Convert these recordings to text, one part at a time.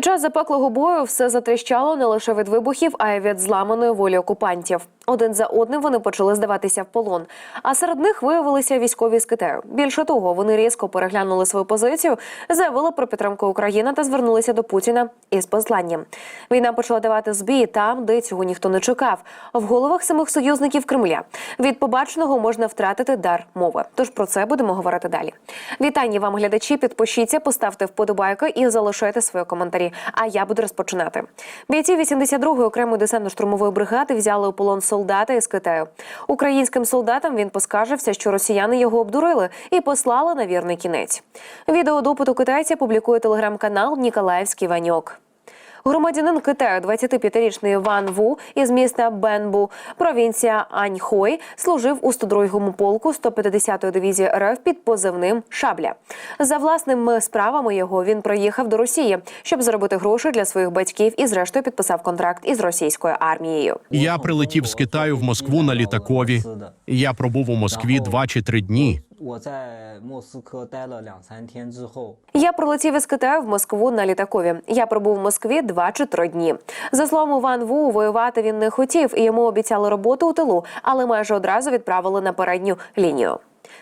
Під час запеклого бою все затріщало не лише від вибухів, а й від зламаної волі окупантів. Один за одним вони почали здаватися в полон. А серед них виявилися військові з Китаю. Більше того, вони різко переглянули свою позицію, заявили про підтримку України та звернулися до Путіна із посланням. Війна почала давати збій там, де цього ніхто не чекав. В головах самих союзників Кремля від побаченого можна втратити дар мови. Тож про це будемо говорити далі. Вітання вам, глядачі. Підпишіться, поставте вподобайки і залишайте свої коментарі. А я буду розпочинати. Бійці 82-ї окремої десантно-штурмової бригади взяли у полон солдата із Китаю. Українським солдатам він поскаржився, що росіяни його обдурили і послали на вірний кінець. Відео допиту китайця публікує телеграм-канал Ніколаївський Ваньок. Громадянин Китаю, 25-річний Ван Ву із міста Бенбу, провінція Аньхой, служив у 102-му полку 150-ї дивізії РФ під позивним Шабля. За власними справами його він приїхав до Росії, щоб заробити гроші для своїх батьків і, зрештою, підписав контракт із російською армією. Я прилетів з Китаю в Москву на літакові. Я пробув у Москві два чи три дні. Я пролетів із Китаю в Москву на літакові. Я пробув в Москві два чи три дні. За словом Ван Ву, воювати він не хотів, і йому обіцяли роботу у тилу, але майже одразу відправили на передню лінію.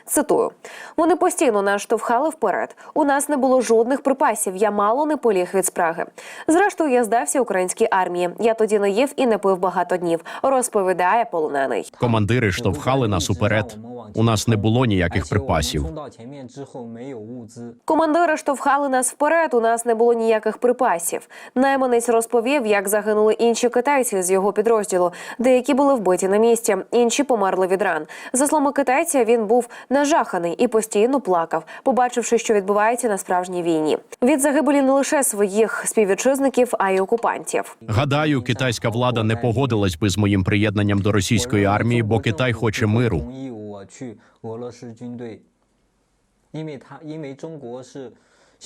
Цитую: вони постійно нас штовхали вперед. У нас не було жодних припасів. Я мало не поліг від спраги. Зрештою, я здався українській армії. Я тоді не їв і не пив багато днів. Розповідає полонений. Командири штовхали нас уперед. У нас не було ніяких припасів. Командири штовхали нас вперед. У нас не було ніяких припасів. Найманець розповів, як загинули інші китайці з його підрозділу. Деякі були вбиті на місці, інші померли від ран. За словами китайця, він був нажаханий і постійно плакав, побачивши, що відбувається на справжній війні. Від загибелі не лише своїх співвітчизників, а й окупантів. Гадаю, китайська влада не погодилась би з моїм приєднанням до російської армії, бо Китай хоче миру.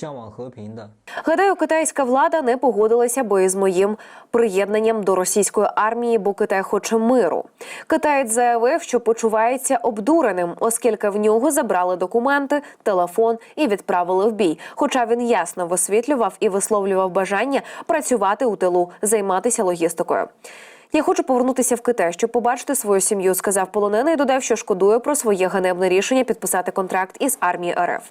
同意我去俄罗斯军队，因为他因为中国是向往和平的。 Гадаю, китайська влада не погодилася би із моїм приєднанням до російської армії, бо Китай хоче миру. Китаєць заявив, що почувається обдуреним, оскільки в нього забрали документи, телефон і відправили в бій. Хоча він ясно висвітлював і висловлював бажання працювати у тилу, займатися логістикою. Я хочу повернутися в Китай, щоб побачити свою сім'ю, сказав полонений. і Додав, що шкодує про своє ганебне рішення підписати контракт із армією РФ.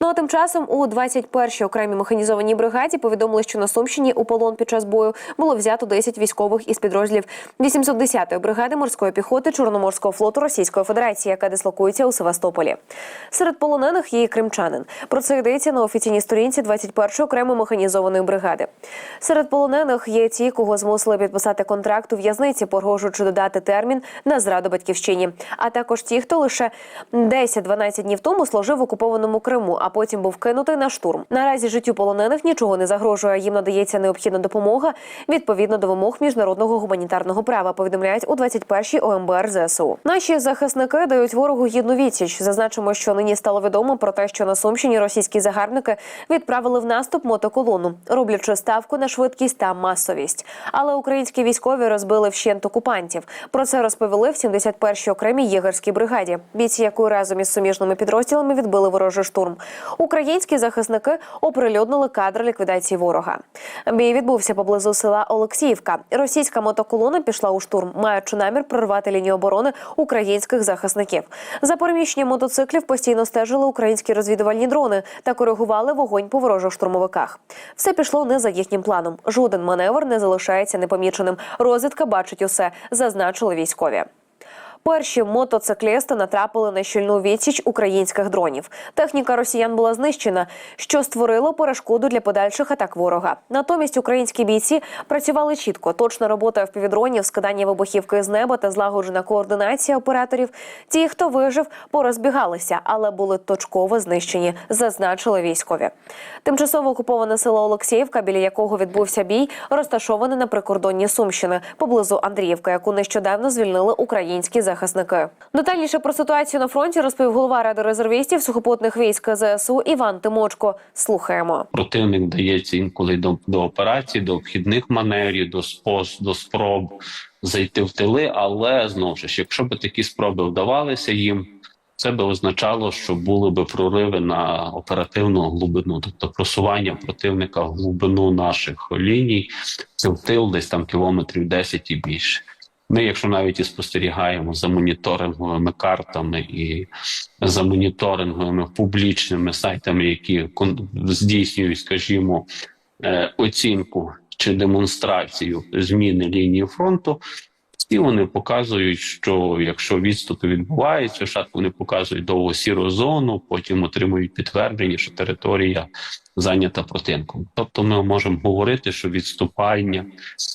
Ну а тим часом у 21-й окремій механізованій бригаді повідомили, що на Сумщині у полон під час бою було взято 10 військових із підрозділів 810-ї бригади морської піхоти Чорноморського флоту Російської Федерації, яка дислокується у Севастополі. Серед полонених є і кримчанин. Про це йдеться на офіційній сторінці 21-ї окремої механізованої бригади. Серед полонених є ті, кого змусили підписати контракт у в'язниці, погрожуючи додати термін на зраду батьківщині. А також ті, хто лише 10-12 днів тому служив в окупованому Криму, а потім був кинутий на штурм. Наразі життю полонених нічого не загрожує. Їм надається необхідна допомога відповідно до вимог міжнародного гуманітарного права. Повідомляють у 21-й ОМБР ЗСУ. Наші захисники дають ворогу гідну відсіч. Зазначимо, що нині стало відомо про те, що на Сумщині російські загарбники відправили в наступ мотоколону, роблячи ставку на швидкість та масовість. Але українські військові розбили вщент окупантів. Про це розповіли в 71-й окремій єгерській бригаді, бійці якої разом із суміжними підрозділами відбили ворожий штурм. Українські захисники оприлюднили кадри ліквідації ворога. Бій відбувся поблизу села Олексіївка. Російська мотоколона пішла у штурм, маючи намір прорвати лінію оборони українських захисників. За переміщенням мотоциклів постійно стежили українські розвідувальні дрони та коригували вогонь по ворожих штурмовиках. Все пішло не за їхнім планом. Жоден маневр не залишається непоміченим. Розвідка бачить усе, зазначили військові. Перші мотоциклісти натрапили на щільну відсіч українських дронів. Техніка росіян була знищена, що створило перешкоду для подальших атак ворога. Натомість українські бійці працювали чітко. Точна робота впівдронів, скидання вибухівки з неба та злагоджена координація операторів. Ті, хто вижив, порозбігалися, але були точково знищені, зазначили військові. Тимчасово окуповане село Олексіївка, біля якого відбувся бій, розташоване на прикордонні Сумщини поблизу Андріївка, яку нещодавно звільнили українські захисники. Детальніше про ситуацію на фронті розповів голова ради резервістів сухопутних військ ЗСУ Іван Тимочко. Слухаємо. противник дається інколи до, до операцій, до обхідних маневрів, до спос, до спроб зайти в тили. Але знову ж, якщо б такі спроби вдавалися їм, Це би означало, що були би прориви на оперативну глибину, тобто просування противника в глибину наших ліній, це в тил десь там кілометрів 10 і більше. Ми, якщо навіть і спостерігаємо за моніторинговими картами і за моніторинговими публічними сайтами, які здійснюють, скажімо, е, оцінку чи демонстрацію зміни лінії фронту, всі вони показують, що якщо відступи відбуваються, спочатку вони показують довго сіру зону, потім отримують підтвердження, що територія зайнята противником. Тобто, ми можемо говорити, що відступання,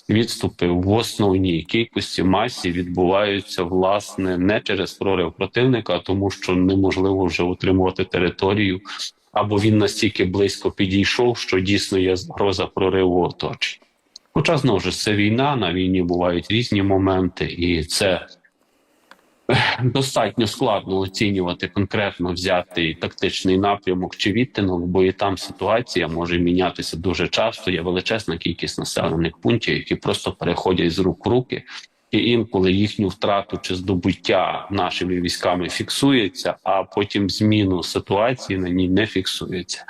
відступи в основній кількості масі відбуваються власне не через прорив противника, а тому що неможливо вже утримувати територію, або він настільки близько підійшов, що дійсно є загроза прориву оточення. Хоча знову ж це війна, на війні бувають різні моменти, і це достатньо складно оцінювати конкретно взятий тактичний напрямок чи відтинок, бо і там ситуація може мінятися дуже часто. Є величезна кількість населених пунктів, які просто переходять з рук в руки, і інколи їхню втрату чи здобуття нашими військами фіксується, а потім зміну ситуації на ній не фіксується.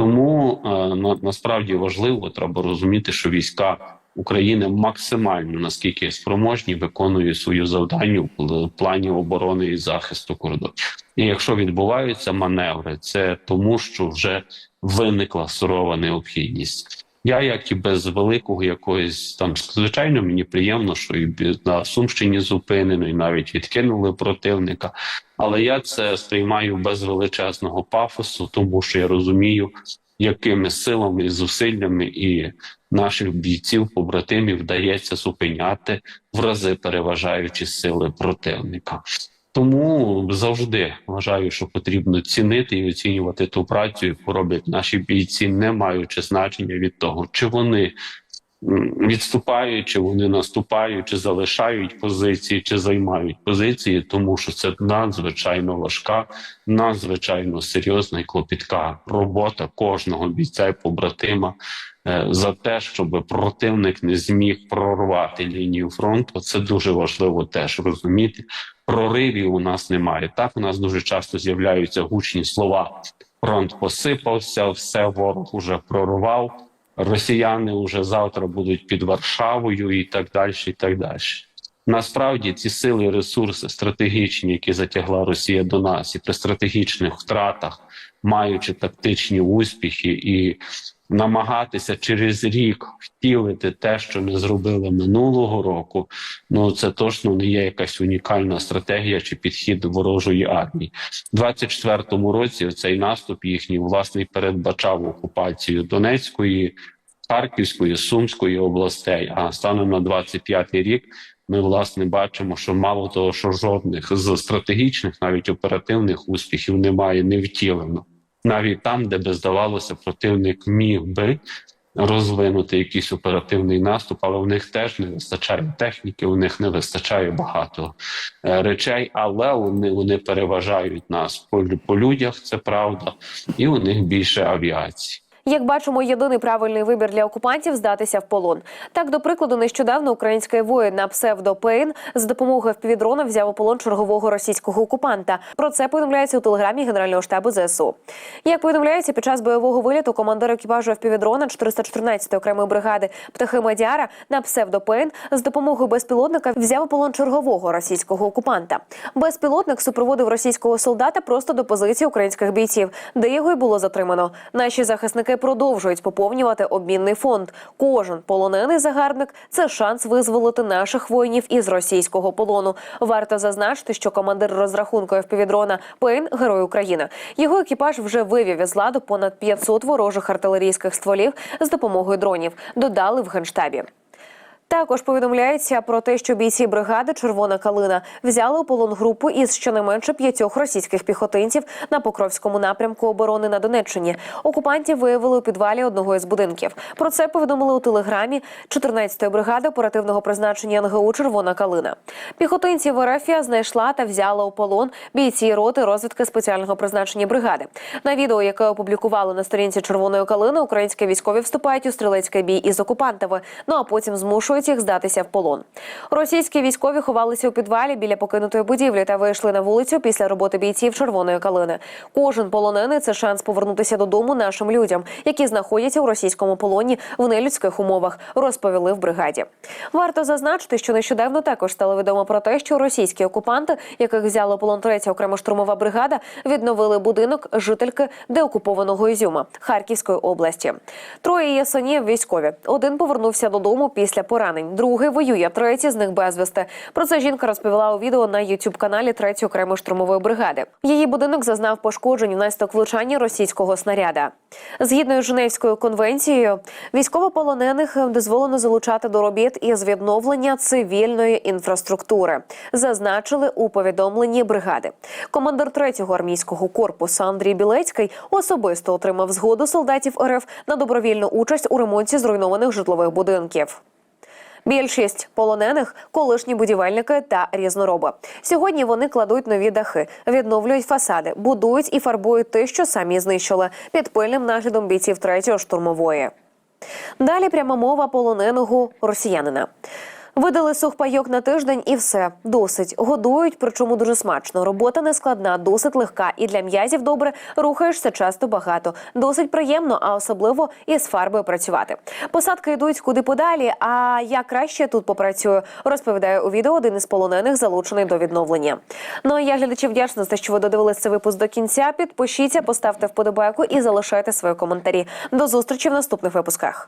Тому е, на, насправді важливо треба розуміти, що війська України максимально наскільки спроможні виконують свою завдання в плані оборони і захисту кордонів. І якщо відбуваються маневри, це тому, що вже виникла сурова необхідність. Я, як і без великого якоїсь там, звичайно, мені приємно, що і на Сумщині зупинено, і навіть відкинули противника. Але я це сприймаю без величезного пафосу, тому що я розумію, якими силами і зусиллями і наших бійців, побратимів вдається зупиняти в рази переважаючі сили противника. Тому завжди вважаю, що потрібно цінити і оцінювати ту працю, яку роблять наші бійці, не маючи значення від того, чи вони відступають, чи вони наступають, чи залишають позиції, чи займають позиції, тому що це надзвичайно важка, надзвичайно серйозна і клопітка робота кожного бійця і побратима е, за те, щоб противник не зміг прорвати лінію фронту. Це дуже важливо теж розуміти. Проривів у нас немає. Так у нас дуже часто з'являються гучні слова. Фронт посипався, все ворог уже прорвав. Росіяни вже завтра будуть під Варшавою і так далі. І так далі. Насправді ці сили, і ресурси стратегічні, які затягла Росія до нас, і при стратегічних втратах, маючи тактичні успіхи, і намагатися через рік втілити те, що не зробили минулого року. Ну це точно не є якась унікальна стратегія чи підхід ворожої армії. У 24-му році цей наступ їхній власне і передбачав окупацію Донецької. Харківської, Сумської областей, а станом на 25-й рік ми власне бачимо, що мало того, що жодних з стратегічних, навіть оперативних успіхів немає, не втілено. Навіть там, де би здавалося, противник міг би розвинути якийсь оперативний наступ, але в них теж не вистачає техніки, у них не вистачає багато е, речей, але вони, вони переважають нас по, по людях, це правда, і у них більше авіації. Як бачимо, єдиний правильний вибір для окупантів здатися в полон. Так, до прикладу, нещодавно український воїн на псевдо Пейн з допомогою впівдрона взяв у полон чергового російського окупанта. Про це повідомляється у телеграмі Генерального штабу ЗСУ. Як повідомляється, під час бойового виліту командир екіпажу впівдрона 414-ї окремої бригади птахи Мадіара на псевдо Пейн з допомогою безпілотника взяв у полон чергового російського окупанта. Безпілотник супроводив російського солдата просто до позиції українських бійців, де його й було затримано. Наші захисники продовжують поповнювати обмінний фонд. Кожен полонений загарбник це шанс визволити наших воїнів із російського полону. Варто зазначити, що командир розрахунку FPV-дрона Пейн герой України. Його екіпаж вже вивів із ладу понад 500 ворожих артилерійських стволів з допомогою дронів. Додали в генштабі. Також повідомляється про те, що бійці бригади Червона калина взяли у полон групу із щонайменше п'ятьох російських піхотинців на Покровському напрямку оборони на Донеччині. Окупантів виявили у підвалі одного із будинків. Про це повідомили у телеграмі 14-ї бригади оперативного призначення НГУ Червона калина. Піхотинців РФ знайшла та взяла у полон бійці роти розвідки спеціального призначення бригади. На відео, яке опублікували на сторінці Червоної калини, українські військові вступають у стрілецький бій із окупантами. Ну а потім змушують їх здатися в полон. Російські військові ховалися у підвалі біля покинутої будівлі та вийшли на вулицю після роботи бійців червоної калини. Кожен полонений це шанс повернутися додому нашим людям, які знаходяться у російському полоні в нелюдських умовах, розповіли в бригаді. Варто зазначити, що нещодавно також стало відомо про те, що російські окупанти, яких взяла полон третя окрема штурмова бригада, відновили будинок жительки деокупованого Ізюма Харківської області. Троє її синів військові. Один повернувся додому після поранень, другий воює, третій з них безвісти. Про це жінка розповіла у відео на youtube каналі третьої окремої штурмової бригади. Її будинок зазнав пошкоджень внаслідок влучання російського снаряда. Згідно із Женевською конвенцією, військовополонених дозволено залучати до робіт із відновлення цивільної інфраструктури, зазначили у повідомленні бригади. Командир 3-го армійського корпусу Андрій Білецький особисто отримав згоду солдатів РФ на добровільну участь у ремонті зруйнованих житлових будинків. Більшість полонених колишні будівельники та різнороби. Сьогодні вони кладуть нові дахи, відновлюють фасади, будують і фарбують те, що самі знищили, під пильним наглядом бійців третьої штурмової. Далі пряма мова полоненого росіянина. Видали сухпайок на тиждень і все досить годують, причому дуже смачно. Робота не складна, досить легка і для м'язів добре рухаєшся часто багато. Досить приємно, а особливо із фарбою працювати. Посадки йдуть куди подалі. А я краще тут попрацюю, розповідає у відео один із полонених, залучений до відновлення. Ну а я глядачі вдячна за те, що ви додивились цей випуск до кінця. Підпишіться, поставте вподобайку і залишайте свої коментарі. До зустрічі в наступних випусках.